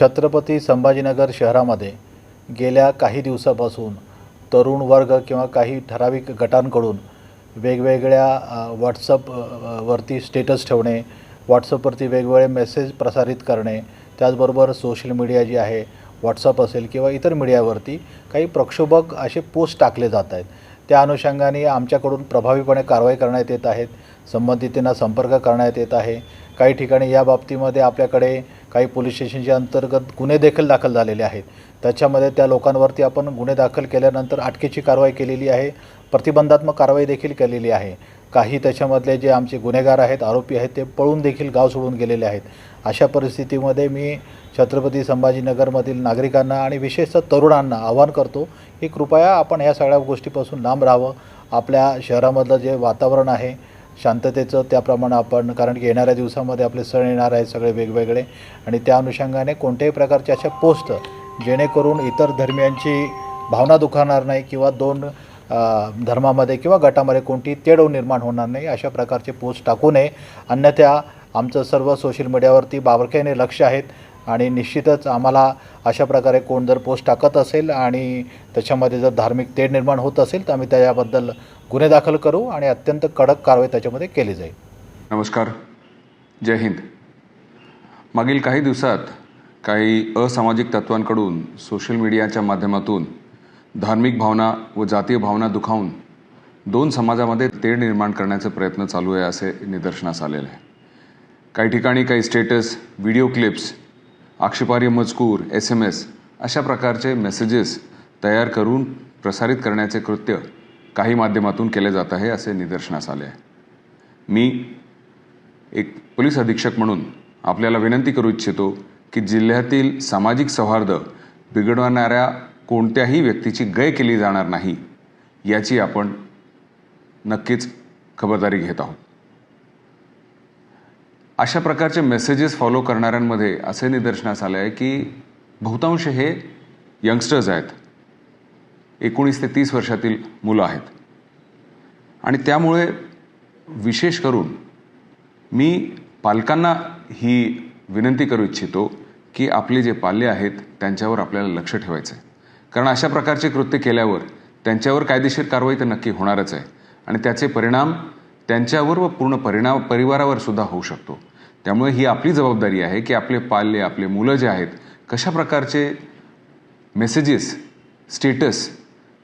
छत्रपती संभाजीनगर शहरामध्ये गेल्या काही दिवसापासून तरुण वर्ग किंवा काही ठराविक गटांकडून वेगवेगळ्या व्हॉट्सअप वरती स्टेटस ठेवणे व्हॉट्सअपवरती वेगवेगळे मेसेज प्रसारित करणे त्याचबरोबर सोशल मीडिया जी आहे व्हॉट्सअप असेल किंवा इतर मीडियावरती काही प्रक्षोभक असे पोस्ट टाकले जात आहेत. त्या अनुषंगाने आमच्याकडून प्रभावीपणे कारवाई करण्यात येत आहेत संबंधितांना संपर्क करण्यात येत आहे. काही ठिकाणी या बाबतीमध्ये आपल्याकडे काही पोलीस स्टेशनच्या अंतर्गत गुन्हे देखील दाखल झालेले आहेत. त्याच्यामध्ये त्या लोकांवरती आपण गुन्हे दाखल केल्यानंतर अटकेची कारवाई केलेली आहे. प्रतिबंधात्मक कारवाई देखील केलेली आहे. काही त्याच्यामधले जे आमचे गुन्हेगार आहेत आरोपी आहेत ते पळून देखील गाव सोडून गेलेले आहेत. अशा परिस्थितीमध्ये मी छत्रपती संभाजीनगरमधील नागरिकांना आणि विशेषतः तरुणांना आवाहन करतो की कृपया आपण ह्या सगळ्या गोष्टीपासून लांब राहावं. आपल्या शहरामधलं जे वातावरण आहे शांततेचं त्याप्रमाणे आपण कारण की येणाऱ्या दिवसामध्ये आपले सण येणार आहेत सगळे वेगवेगळे आणि त्या अनुषंगाने कोणत्याही प्रकारचे अशा पोस्ट जेणेकरून इतर धर्मियांची भावना दुखावणार नाही किंवा दोन धर्मामध्ये किंवा गटामध्ये कोणती तेढव निर्माण होणार नाही अशा प्रकारचे पोस्ट टाकू नये. अन्यथा आमचं सर्व सोशल मीडियावरती बारकाईने लक्ष आहेत. आणि निश्चितच आम्हाला अशा प्रकारे कोण जर पोस्ट टाकत असेल आणि त्याच्यामध्ये जर धार्मिक तेढ निर्माण होत असेल तर आम्ही त्याच्याबद्दल गुन्हे दाखल करू आणि अत्यंत कडक कारवाई त्याच्यामध्ये केली जाईल. नमस्कार. जय हिंद. मागील काही दिवसात काही असामाजिक तत्वांकडून सोशल मीडियाच्या माध्यमातून धार्मिक भावना व जातीय भावना दुखावून दोन समाजामध्ये तेढ निर्माण करण्याचे प्रयत्न चालू आहे असे निदर्शनास आलेले आहे. काही ठिकाणी काही स्टेटस व्हिडिओ क्लिप्स आक्षेपार्ह मजकूर एस एम एस अशा प्रकारचे मेसेजेस तयार करून प्रसारित करण्याचे कृत्य काही माध्यमातून केले जात आहे असे निदर्शनास आले आहे. मी एक पोलीस अधीक्षक म्हणून आपल्याला विनंती करू इच्छितो की जिल्ह्यातील सामाजिक सौहार्द बिघडवणाऱ्या कोणत्याही व्यक्तीची गय केली जाणार नाही याची आपण नक्कीच खबरदारी घेत आहोत. अशा प्रकारचे मेसेजेस फॉलो करणाऱ्यांमध्ये असे निदर्शनास आलं आहे की बहुतांश हे यंगस्टर्स आहेत. एकोणीस ते तीस वर्षातील मुलं आहेत. आणि त्यामुळे विशेष करून मी पालकांना ही विनंती करू इच्छितो की आपले जे पाल्य आहेत त्यांच्यावर आपल्याला लक्ष ठेवायचं आहे. कारण अशा प्रकारचे कृत्य केल्यावर त्यांच्यावर कायदेशीर कारवाई तर नक्की होणारच आहे. आणि त्याचे परिणाम त्यांच्यावर व पूर्ण परिणाम परिवारावर सुद्धा होऊ शकतो. त्यामुळे ही आपली जबाबदारी आहे की आपले पाल्य आपले मुलं जे आहेत कशा प्रकारचे मेसेजेस स्टेटस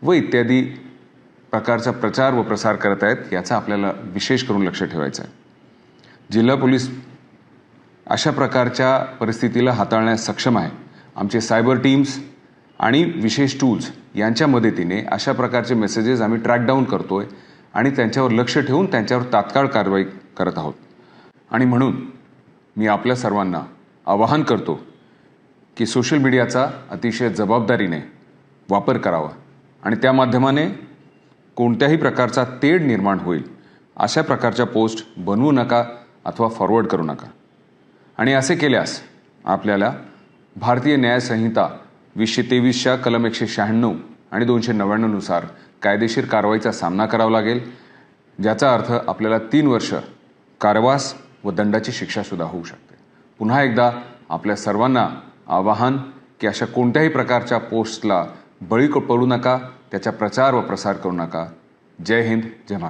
व इत्यादी प्रकारचा प्रचार व प्रसार करत आहेत याचा आपल्याला विशेष करून लक्ष ठेवायचं आहे. जिल्हा पोलीस अशा प्रकारच्या परिस्थितीला हाताळण्यास सक्षम आहे. आमचे सायबर टीम्स आणि विशेष टूल्स यांच्या मदतीने अशा प्रकारचे मेसेजेस आम्ही ट्रॅक डाऊन करतो आहे आणि त्यांच्यावर लक्ष ठेवून त्यांच्यावर तात्काळ कारवाई करत आहोत. आणि म्हणून मी आपल्या सर्वांना आवाहन करतो की सोशल मीडियाचा अतिशय जबाबदारीने वापर करावा आणि त्या माध्यमाने कोणत्याही प्रकारचा तेढ निर्माण होईल अशा प्रकारच्या पोस्ट बनवू नका अथवा फॉरवर्ड करू नका. आणि असे केल्यास आपल्याला भारतीय न्यायसंहिता वीसशे तेवीसच्या कलम एकशे शहाण्णव आणि दोनशे नव्याण्णवनुसार कायदेशीर कारवाईचा सामना करावा लागेल ज्याचा अर्थ आपल्याला तीन वर्ष कारवास व दंडाची शिक्षासुद्धा होऊ शकते. पुन्हा एकदा आपल्या सर्वांना आवाहन की अशा कोणत्याही प्रकारच्या पोस्टला बळी पडू नका त्याचा प्रचार व प्रसार करू नका. जय हिंद जय महाराष्ट्र